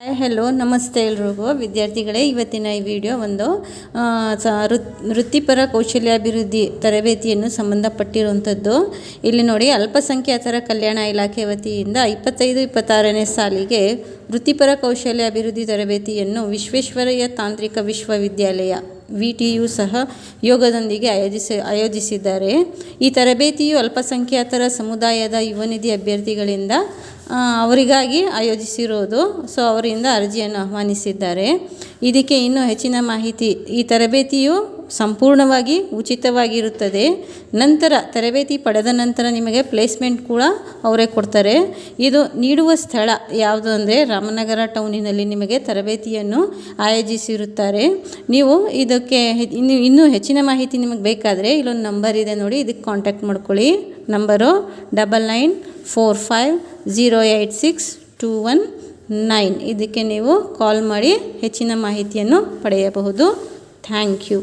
Hi hello ನಮಸ್ತೆ ಎಲ್ರಿಗೂ. ವಿದ್ಯಾರ್ಥಿಗಳೇ, ಇವತ್ತಿನ ಈ ವಿಡಿಯೋ ಒಂದು ವೃತ್ತಿಪರ ಕೌಶಲ್ಯಾಭಿವೃದ್ಧಿ ತರಬೇತಿಯನ್ನು ಸಂಬಂಧಪಟ್ಟಿರುವಂಥದ್ದು. ಇಲ್ಲಿ ನೋಡಿ, ಅಲ್ಪಸಂಖ್ಯಾತರ ಕಲ್ಯಾಣ ಇಲಾಖೆ ವತಿಯಿಂದ ಇಪ್ಪತ್ತೈದು, ಇಪ್ಪತ್ತಾರನೇ ಸಾಲಿಗೆ ವೃತ್ತಿಪರ ಕೌಶಲ್ಯಾಭಿವೃದ್ಧಿ ತರಬೇತಿಯನ್ನು ವಿಶ್ವೇಶ್ವರಯ್ಯ ತಾಂತ್ರಿಕ ವಿಶ್ವವಿದ್ಯಾಲಯ ವಿ ಟಿಯು ಸಹ ಯೋಗದೊಂದಿಗೆ ಆಯೋಜಿಸಿ, ಆಯೋಜಿಸಿದ್ದಾರೆ. ಈ ತರಬೇತಿಯು ಅಲ್ಪಸಂಖ್ಯಾತರ ಸಮುದಾಯದ ಯುವನಿಧಿ ಅಭ್ಯರ್ಥಿಗಳಿಂದ ಅವರಿಗಾಗಿ ಆಯೋಜಿಸಿರೋದು. ಸೊ, ಅವರಿಂದ ಅರ್ಜಿಯನ್ನು ಆಹ್ವಾನಿಸಿದ್ದಾರೆ. ಇದಕ್ಕೆ ಇನ್ನೂ ಹೆಚ್ಚಿನ ಮಾಹಿತಿ ಈ ತರಬೇತಿಯು ಸಂಪೂರ್ಣವಾಗಿ ಉಚಿತವಾಗಿರುತ್ತದೆ. ನಂತರ ತರಬೇತಿ ಪಡೆದ ನಂತರ ನಿಮಗೆ ಪ್ಲೇಸ್ಮೆಂಟ್ ಕೂಡ ಅವರೇ ಕೊಡ್ತಾರೆ. ಇದು ನೀಡುವ ಸ್ಥಳ ಯಾವುದು ಅಂದರೆ ರಾಮನಗರ ಟೌನಿನಲ್ಲಿ ನಿಮಗೆ ತರಬೇತಿಯನ್ನು ಆಯೋಜಿಸಿರುತ್ತಾರೆ. ನೀವು ಇದಕ್ಕೆ ಇನ್ನು, ಇನ್ನೂ ಹೆಚ್ಚಿನ ಮಾಹಿತಿ ನಿಮಗೆ ಬೇಕಾದರೆ ಇಲ್ಲೊಂದು ನಂಬರ್ ಇದೆ ನೋಡಿ, ಇದಕ್ಕೆ ಕಾಂಟ್ಯಾಕ್ಟ್ ಮಾಡ್ಕೊಳ್ಳಿ. Number double nine four five zero eight six two one nine ಇದಕ್ಕೆ ನೀವು ಕಾಲ್ ಮಾಡಿ ಹೆಚ್ಚಿನ ಮಾಹಿತಿಯನ್ನು ಪಡೆಯಬಹುದು. Thank you